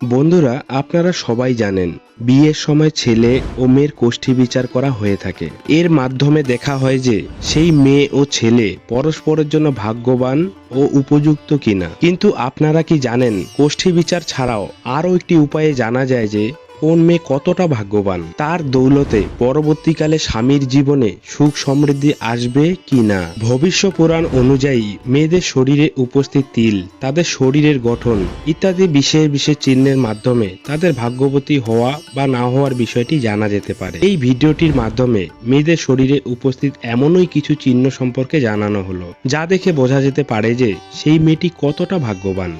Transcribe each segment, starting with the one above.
বন্ধুরা, আপনারা সবাই জানেন, বিয়ের সময় ছেলে ও মেয়ের কোষ্ঠী বিচার করা হয়ে থাকে। এর মাধ্যমে দেখা হয় যে, সেই মেয়ে ও ছেলে পরস্পরের জন্য ভাগ্যবান ও উপযুক্ত কিনা। কিন্তু আপনারা কি জানেন কোষ্ঠী বিচার ছাড়াও আরও একটি উপায়ে জানা যায় যে কোন মেয়ে কতটা ভাগ্যবান? তার দৌলতে পরবর্তীকালে স্বামীর জীবনে সুখ সমৃদ্ধি আসবে কি না? ভবিষ্য পুরাণ অনুযায়ী মেয়েদের শরীরে উপস্থিত তিল, তাদের শরীরের গঠন ইত্যাদি বিশেষ বিশেষ চিহ্নের মাধ্যমে তাদের ভাগ্যবতী হওয়া বা না হওয়ার বিষয়টি জানা যেতে পারে। এই ভিডিওটির মাধ্যমে মেয়েদের শরীরে উপস্থিত এমনই কিছু চিহ্ন সম্পর্কে জানানো হলো, যা দেখে বোঝা যেতে পারে যে সেই মেয়েটি কতটা ভাগ্যবান।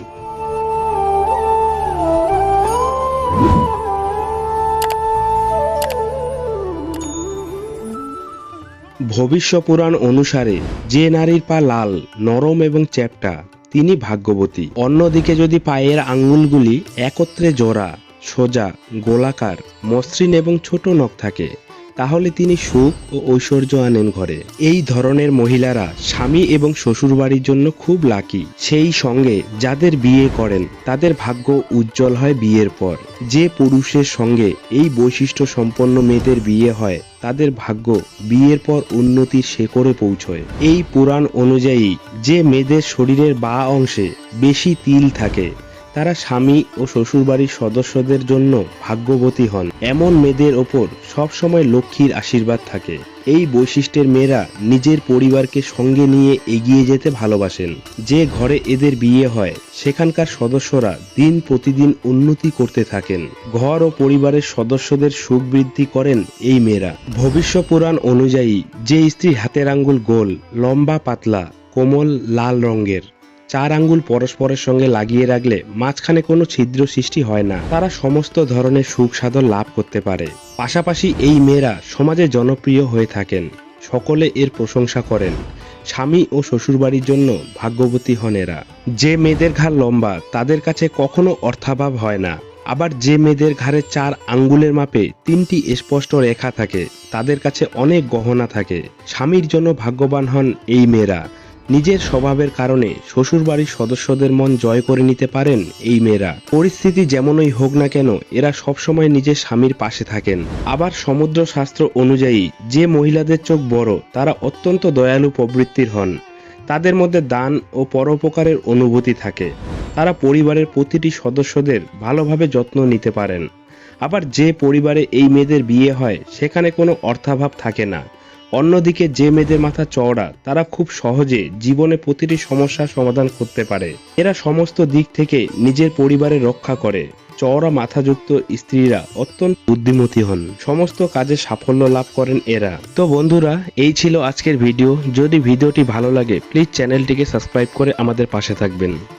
ভবিষ্য পুরাণ অনুসারে যে নারীর পা লাল, নরম এবং চ্যাপটা, তিনি ভাগ্যবতী। অন্যদিকে যদি পায়ের আঙ্গুলগুলি একত্রে জোড়া, সোজা, গোলাকার, মসৃণ এবং ছোট নখ থাকে তাহলে তিনি সুখ ও ঐশ্বর্য আনেন ঘরে। এই ধরনের মহিলারা স্বামী এবং শ্বশুরবাড়ির জন্য খুব লাকি। সেই সঙ্গে যাদের বিয়ে করেন, তাদের ভাগ্য উজ্জ্বল হয় বিয়ের পর। যে পুরুষের সঙ্গে এই বৈশিষ্ট্য সম্পন্ন মেয়েদের বিয়ে হয়, তাদের ভাগ্য বিয়ের পর উন্নতির শেকড়ে পৌঁছয়। এই পুরাণ অনুযায়ী যে মেয়েদের শরীরের বা অংশে বেশি তিল থাকে তারা স্বামী ও শ্বশুরবাড়ির সদস্যদের জন্য ভাগ্যবতী হন। এমন মেয়েদের ওপর সবসময় লক্ষ্মীর আশীর্বাদ থাকে। এই বৈশিষ্ট্যের মেয়েরা নিজের পরিবারকে সঙ্গে নিয়ে এগিয়ে যেতে ভালোবাসেন। যে ঘরে এদের বিয়ে হয়, সেখানকার সদস্যরা দিন প্রতিদিন উন্নতি করতে থাকেন। ঘর ও পরিবারের সদস্যদের সুখ বৃদ্ধি করেন এই মেয়েরা। ভবিষ্য পুরাণ অনুযায়ী, যে স্ত্রী হাতের আঙ্গুল গোল, লম্বা পাতলা, কোমল, লাল রঙের চার আঙ্গুল পরস্পরের সঙ্গে লাগিয়ে রাখলে মাঝখানে কোনো ছিদ্র সৃষ্টি হয় না। তারা সমস্ত ধরনের সুখ সাধন লাভ করতে পারে। পাশাপাশি এই মেয়েরা সমাজে জনপ্রিয় হয়ে থাকেন। সকলে এর প্রশংসা করেন। স্বামী ও শ্বশুরবাড়ির জন্য ভাগ্যবতী হন এরা। যে মেয়েদের ঘাড় লম্বা, তাদের কাছে কখনো অর্থাভাব হয় না। আবার যে মেয়েদের ঘাড়ে চার আঙ্গুলের মাপে তিনটি স্পষ্ট রেখা থাকে, তাদের কাছে অনেক গহনা থাকে। স্বামীর জন্য ভাগ্যবান হন এই মেয়েরা। নিজের স্বভাবের কারণে শ্বশুরবাড়ির সদস্যদের মন জয় করে নিতে পারেন এই মেয়েরা। পরিস্থিতি যেমনই হোক না কেন, এরা সবসময় নিজের স্বামীর পাশে থাকেন। আবার সমুদ্র শাস্ত্র অনুযায়ী, যে মহিলাদের চোখ বড়, তারা অত্যন্ত দয়ালু প্রবৃত্তির হন। তাদের মধ্যে দান ও পরোপকারের অনুভূতি থাকে। তারা পরিবারের প্রতিটি সদস্যদের ভালোভাবে যত্ন নিতে পারেন। আবার যে পরিবারে এই মেয়েদের বিয়ে হয়, সেখানে কোনো অর্থাভাব থাকে না। অন্যদিকে যে মেয়েদের মাথা চওড়া, তারা খুব সহজে জীবনে প্রতিটি সমস্যার সমাধান করতে পারে। এরা সমস্ত দিক থেকে নিজের পরিবারের রক্ষা করে। চওড়া মাথাযুক্ত স্ত্রীরা অত্যন্ত বুদ্ধিমতী হন। সমস্ত কাজে সাফল্য লাভ করেন এরা। তো বন্ধুরা, এই ছিল আজকের ভিডিও। যদি ভিডিওটি ভালো লাগে প্লিজ চ্যানেলটিকে সাবস্ক্রাইব করে আমাদের পাশে থাকবেন।